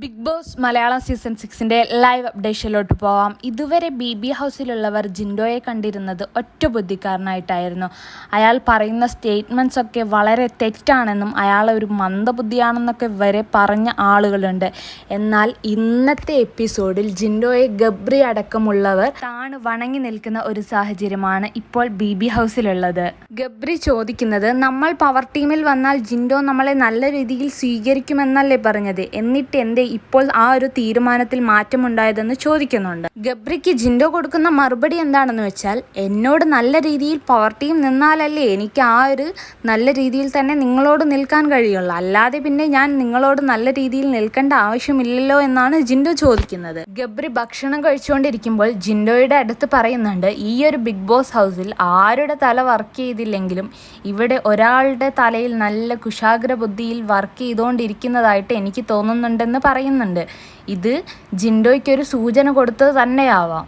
Big Boss Malayalam season സിക്സിന്റെ live അപ്ഡേഷനിലോട്ട് പോവാം. ഇതുവരെ ബി ബി ഹൗസിലുള്ളവർ ജിൻഡോയെ കണ്ടിരുന്നത് ഒറ്റ ബുദ്ധിക്കാരനായിട്ടായിരുന്നു അയാൾ പറയുന്ന സ്റ്റേറ്റ്മെന്റ്സ് ഒക്കെ വളരെ തെറ്റാണെന്നും അയാൾ ഒരു മന്ദബുദ്ധിയാണെന്നൊക്കെ വരെ പറഞ്ഞ ആളുകളുണ്ട്. എന്നാൽ ഇന്നത്തെ എപ്പിസോഡിൽ ജിൻഡോയെ ഗബ്രി അടക്കമുള്ളവർ താണ് വണങ്ങി നിൽക്കുന്ന ഒരു സാഹചര്യമാണ് ഇപ്പോൾ ബി ബി ഹൗസിലുള്ളത് ഗബ്രി ചോദിക്കുന്നത് നമ്മൾ പവർ ടീമിൽ വന്നാൽ ജിൻഡോ നമ്മളെ നല്ല രീതിയിൽ സ്വീകരിക്കുമെന്നല്ലേ പറഞ്ഞത്? എന്നിട്ട് എന്തേ ഇപ്പോൾ ആ ഒരു തീരുമാനത്തിൽ മാറ്റമുണ്ടായതെന്ന് ചോദിക്കുന്നുണ്ട്. ഗബ്രിക്ക് ജിൻഡോ കൊടുക്കുന്ന മറുപടി എന്താണെന്ന് വെച്ചാൽ എന്നോട് നല്ല രീതിയിൽ ടീം നിന്നാലല്ലേ എനിക്ക് ആ ഒരു നല്ല രീതിയിൽ തന്നെ നിങ്ങളോട് നിൽക്കാൻ കഴിയുള്ളൂ. അല്ലാതെ പിന്നെ ഞാൻ നിങ്ങളോട് നല്ല രീതിയിൽ നിൽക്കേണ്ട ആവശ്യമില്ലല്ലോ എന്നാണ് ജിൻഡോ ചോദിക്കുന്നത്. ഗബ്രി ഭക്ഷണം കഴിച്ചുകൊണ്ടിരിക്കുമ്പോൾ ജിൻഡോയുടെ അടുത്ത് പറയുന്നുണ്ട് ഈ ഒരു ബിഗ് ബോസ് ഹൗസിൽ ആരുടെ തല വർക്ക് ചെയ്തില്ലെങ്കിലും ഇവിടെ ഒരാളുടെ തലയിൽ നല്ല കുശാഗ്ര ബുദ്ധിയിൽ വർക്ക് ചെയ്തുകൊണ്ടിരിക്കുന്നതായിട്ട് എനിക്ക് തോന്നുന്നുണ്ടെന്ന് പറയുന്നുണ്ട്. ഇത് ജിൻഡോയ്ക്കൊരു സൂചന കൊടുത്തത് തന്നെയാവാം.